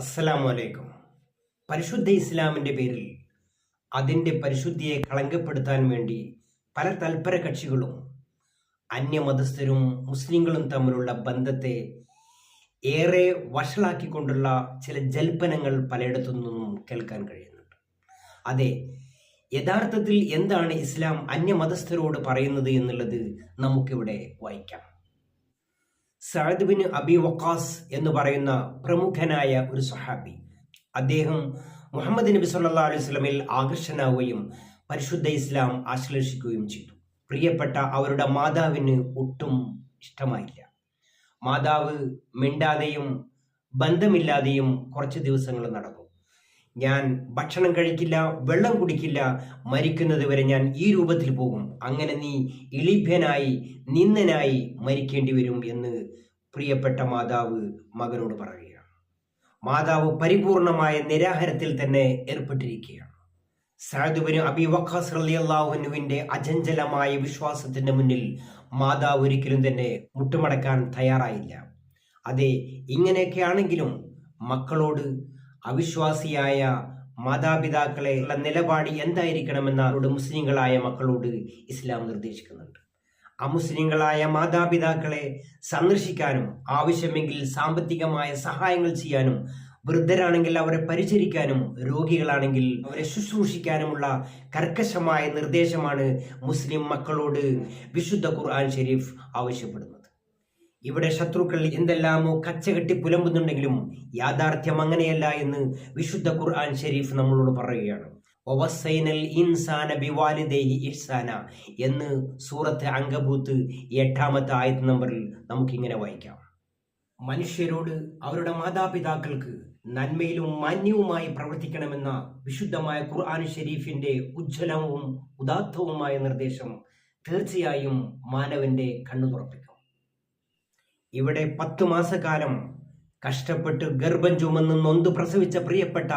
അസ്സലാമു അലൈക്കും പരിശുദ്ധ ഇസ്ലാമിന്റെ പേരിൽ അതിന്റെ പരിശുദ്ധിയെ കളങ്കപ്പെടുത്താൻ വേണ്ടി പല തൽപര കക്ഷികളും അന്യമതസ്ഥരും മുസ്ലിങ്ങളും തമ്മിലുള്ള ബന്ധത്തെ ഏറെ വഷളാക്കിക്കൊണ്ടുള്ള ചില ജൽപ്പനങ്ങൾ പലയിടത്തു നിന്നും കേൾക്കാൻ കഴിയുന്നുണ്ട്. അതെ യഥാർത്ഥത്തിൽ എന്താണ് ഇസ്ലാം അന്യമതസ്ഥരോട് പറയുന്നത് എന്നുള്ളത് നമുക്കിവിടെ വായിക്കാം. സഅദ് ബിൻ അബി വക്കാസ് എന്ന് പറയുന്ന പ്രമുഖനായ ഒരു സഹാബി അദ്ദേഹം മുഹമ്മദ് നബി സല്ലാ അലൈഹി സ്വലമിൽ ആകർഷനാവുകയും പരിശുദ്ധ ഇസ്ലാം ആശ്ലേഷിക്കുകയും ചെയ്തു. പ്രിയപ്പെട്ട അവരുടെ മാതാവിന് ഒട്ടും ഇഷ്ടമായില്ല. മാതാവ് മിണ്ടാതെയും ബന്ധമില്ലാതെയും കുറച്ച് ദിവസങ്ങൾ നടന്നു. ഞാൻ ഭക്ഷണം കഴിക്കില്ല വെള്ളം കുടിക്കില്ല മരിക്കുന്നത് വരെ ഞാൻ ഈ രൂപത്തിൽ പോകും. അങ്ങനെ നീ ഇളിഭ്യനായി നിന്ദനായി മരിക്കേണ്ടി വരും എന്ന് പ്രിയപ്പെട്ട മാതാവ് മകനോട് പറയുകയാണ്. മാതാവ് പരിപൂർണമായ നിരാഹാരത്തിൽ തന്നെ ഏർപ്പെട്ടിരിക്കുകയാണ്. സാദുബിന് അബി വഖാസ് അള്ളാഹുനുവിന്റെ അചഞ്ചലമായ വിശ്വാസത്തിന്റെ മുന്നിൽ മാതാവ് ഒരിക്കലും തന്നെ മുട്ടുമടക്കാൻ തയ്യാറായില്ല. അതെ ഇങ്ങനെയൊക്കെ ആണെങ്കിലും മക്കളോട് അവിശ്വാസിയായ മാതാപിതാക്കളെ ഉള്ള നിലപാട് എന്തായിരിക്കണമെന്ന് അവരുടെ മുസ്ലിങ്ങളായ മക്കളോട് ഇസ്ലാം നിർദ്ദേശിക്കുന്നുണ്ട്. അമുസ്ലിങ്ങളായ മാതാപിതാക്കളെ സന്ദർശിക്കാനും ആവശ്യമെങ്കിൽ സാമ്പത്തികമായ സഹായങ്ങൾ ചെയ്യാനും വൃദ്ധരാണെങ്കിൽ അവരെ പരിചരിക്കാനും രോഗികളാണെങ്കിൽ അവരെ ശുശ്രൂഷിക്കാനുമുള്ള കർക്കശമായ നിർദ്ദേശമാണ് മുസ്ലിം മക്കളോട് വിശുദ്ധ ഖുർആൻ ഷെരീഫ് ആവശ്യപ്പെടുന്നത്. ഇവിടെ ശത്രുക്കൾ എന്തെല്ലാമോ കച്ചകെട്ടി പുലമ്പുന്നുണ്ടെങ്കിലും യാഥാർത്ഥ്യം അങ്ങനെയല്ല എന്ന് വിശുദ്ധ ഖുർആൻ ഷെരീഫ് നമ്മളോട് പറയുകയാണ്. ഇൻസാന ഇഹ്സാന എന്ന് സൂറത്ത് അങ്കബൂത്ത് എട്ടാമത്തെ ആയത് നമ്പറിൽ നമുക്കിങ്ങനെ വായിക്കാം. മനുഷ്യരോട് അവരുടെ മാതാപിതാക്കൾക്ക് നന്മയിലും മാന്യവുമായി പ്രവർത്തിക്കണമെന്ന വിശുദ്ധമായ ഖുർആൻ ഷെരീഫിന്റെ ഉജ്ജ്വലവും ഉദാത്തവുമായ നിർദ്ദേശം തീർച്ചയായും മാനവന്റെ കണ്ണു തുറപ്പിക്കും ഇവിടെ പത്തു മാസക്കാലം കഷ്ടപ്പെട്ട് ഗർഭം ചുമന്ന് നൊന്ത് പ്രസവിച്ച പ്രിയപ്പെട്ട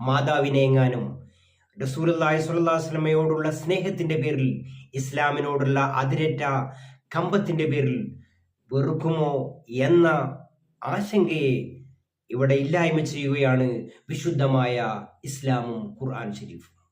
മാതാവിനെ എങ്ങാനും റസൂലി സ്വല്ലാസ്ലമയോടുള്ള സ്നേഹത്തിന്റെ പേരിൽ ഇസ്ലാമിനോടുള്ള അതിരറ്റ കമ്പത്തിന്റെ പേരിൽ വെറുക്കുമോ എന്ന ആശങ്കയെ ഇവിടെ ഇല്ലായ്മ ചെയ്യുകയാണ് വിശുദ്ധമായ ഇസ്ലാമും ഖുർആൻ ഷരീഫും